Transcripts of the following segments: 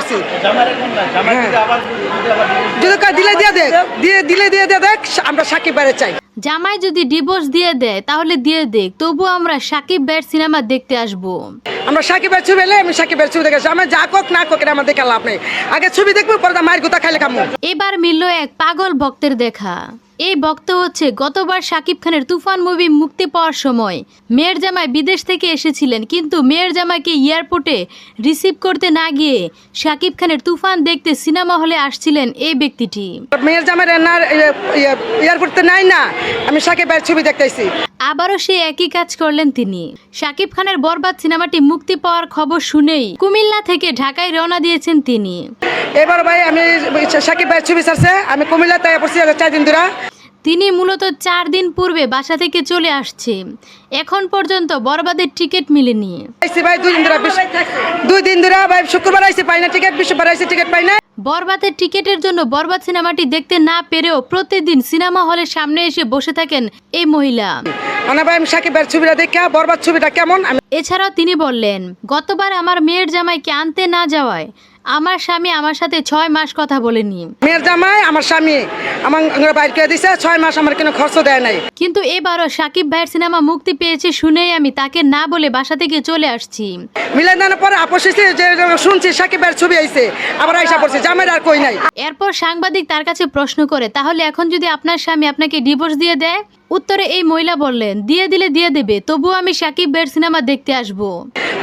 করছি। যদি দিলে দিয়ে দে দিয়ে দিলে দিয়ে দে দেখ আমরা সাকিব বাইরে চাই। জামাই যদি ডিভোর্স দিয়ে দেয় তাহলে দিয়ে দেখ তবু আমরা সাকিব ভাইয়ের সিনেমা দেখতে আসব। আমরা সাকিব সাকিবের ছবি এলে আমি সাকিবের ছবি দেখেছি আমার যা কোক না কোক এটা আমার দেখে লাভ নেই। আগে ছবি দেখব পরে মায়ের গুতা খাইলে খামো। এবার মিলল এক পাগল ভক্তের দেখা। এই ভক্ত হচ্ছে গতবার শাকিব খানের তুফান মুভি মুক্তি পাওয়ার সময় মেয়ের জামাই বিদেশ থেকে এসেছিলেন কিন্তু মেয়ের জামাইকে এয়ারপোর্টে রিসিভ করতে না গিয়ে শাকিব খানের তুফান দেখতে সিনেমা হলে আসছিলেন এই ব্যক্তিটি। মেয়ের জামাই রান্নার এয়ারপোর্টে নাই না আমি সাকিবের ছবি দেখতেছি। আবারও সে একই কাজ করলেন তিনি। শাকিব খানের বরবাদ সিনেমাটি মুক্তি পাওয়ার খবর শুনেই কুমিল্লা থেকে ঢাকায় রওনা দিয়েছেন তিনি। এবার ভাই আমি সাকিব ভাইয়ের ছবি ছাড়ছে আমি কুমিল্লাতে পড়ছি চার দিন ধরে। তিনি মূলত চার দিন পূর্বে বাসা থেকে চলে আসছে। এখন পর্যন্ত বরবাদের টিকিট মিলেনি। ভাই দুই দিন ধরে দুই দিন ধরে ভাই শুক্রবার আইসি পাই না টিকিট বৃহস্পতিবার আইসি টিকিট পাই না। বরবাদের টিকিটের জন্য বরবাদ সিনেমাটি দেখতে না পেরেও প্রতিদিন সিনেমা হলের সামনে এসে বসে থাকেন এই মহিলা। ছবিটা দেখে বরবাদ ছবিটা কেমন? এছাড়াও তিনি বললেন গতবার আমার মেয়ের জামাইকে আনতে না যাওয়ায় আমার স্বামী আমার সাথে ছয় মাস কথা বলেনি মেয়ের জামাই আমার স্বামী আমার বাইর করে দিছে ছয় মাস আমার কোনো খরচ দেয় নাই। কিন্তু এবারও সাকিব ভাইয়ের সিনেমা মুক্তি পেয়েছে শুনেই আমি তাকে না বলে বাসা থেকে চলে আসছি। মিলাই দানের পরে আপোষ যে যে শুনছি সাকিব ভাইয়ের ছবি আইছে আবার আইসা পড়ছে জামাই আর কই নাই। এরপর সাংবাদিক তার কাছে প্রশ্ন করে তাহলে এখন যদি আপনার স্বামী আপনাকে ডিভোর্স দিয়ে দেয়? উত্তরে এই মহিলা বললেন দিয়ে দিলে দিয়ে দেবে তবুও আমি সাকিব ভাইয়ের সিনেমা দেখতে আসব।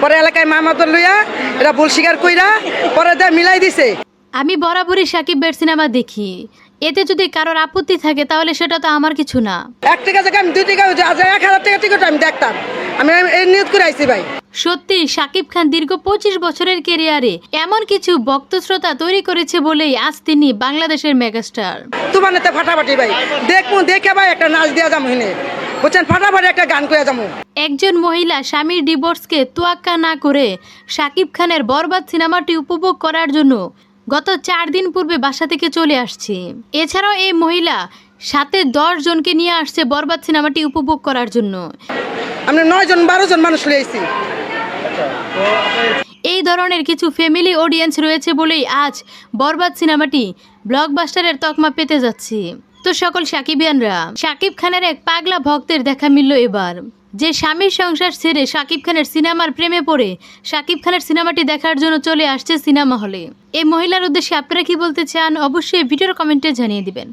পরে এলাকায় মামাদর লইয়া এটা ভুল স্বীকার কইরা পরে দেয় মিলাই দিছে। আমি বরাবরই সাকিব ভাইয়ের সিনেমা দেখি। এতে যদি কারোর আপত্তি থাকে তাহলে সেটা তো আমার কিছু না। এক টাকা জায়গায় আমি দুই টাকা আজ এক হাজার টাকা টিকিট আমি দেখতাম। আমি এই নিয়োগ করে আইছি ভাই। সত্যি সাকিব খান দীর্ঘ পঁচিশ বছরের কেরিয়ারে এমন কিছু ভক্ত শ্রোতা তৈরি করেছে বলেই আজ তিনি বাংলাদেশের মেগাস্টার। তোমার নেতে ফাটাফাটি ভাই। দেখব দেখে ভাই একটা নাচ যাব হিনে বুঝছেন ফাটাফাটি একটা গান করে যাব একজন মহিলা স্বামীর ডিভোর্সকে তোয়াক্কা না করে সাকিব খানের বরবাদ সিনেমাটি উপভোগ করার জন্য গত চার দিন পূর্বে বাসা থেকে চলে আসছে। এছাড়াও এই মহিলা সাথে দশ জনকে নিয়ে আসছে বরবাদ সিনেমাটি উপভোগ করার জন্য। আমরা নয় জন বারো জন মানুষ লইছি এই ধরনের কিছু ফ্যামিলি অডিয়েন্স রয়েছে বলেই আজ বরবাদ সিনেমাটি ব্লকবাস্টারের তকমা পেতে যাচ্ছে। তো সকল সাকিবিয়ানরা সাকিব খানের এক পাগলা ভক্তের দেখা মিলল এবার। যে স্বামীর সংসার ছেড়ে শাকিব খানের সিনেমার প্রেমে পড়ে শাকিব খানের সিনেমাটি দেখার জন্য চলে আসছে সিনেমা হলে। এই মহিলার উদ্দেশ্যে আপনারা কি বলতে চান, অবশ্যই ভিডিওর কমেন্টে জানিয়ে দিবেন।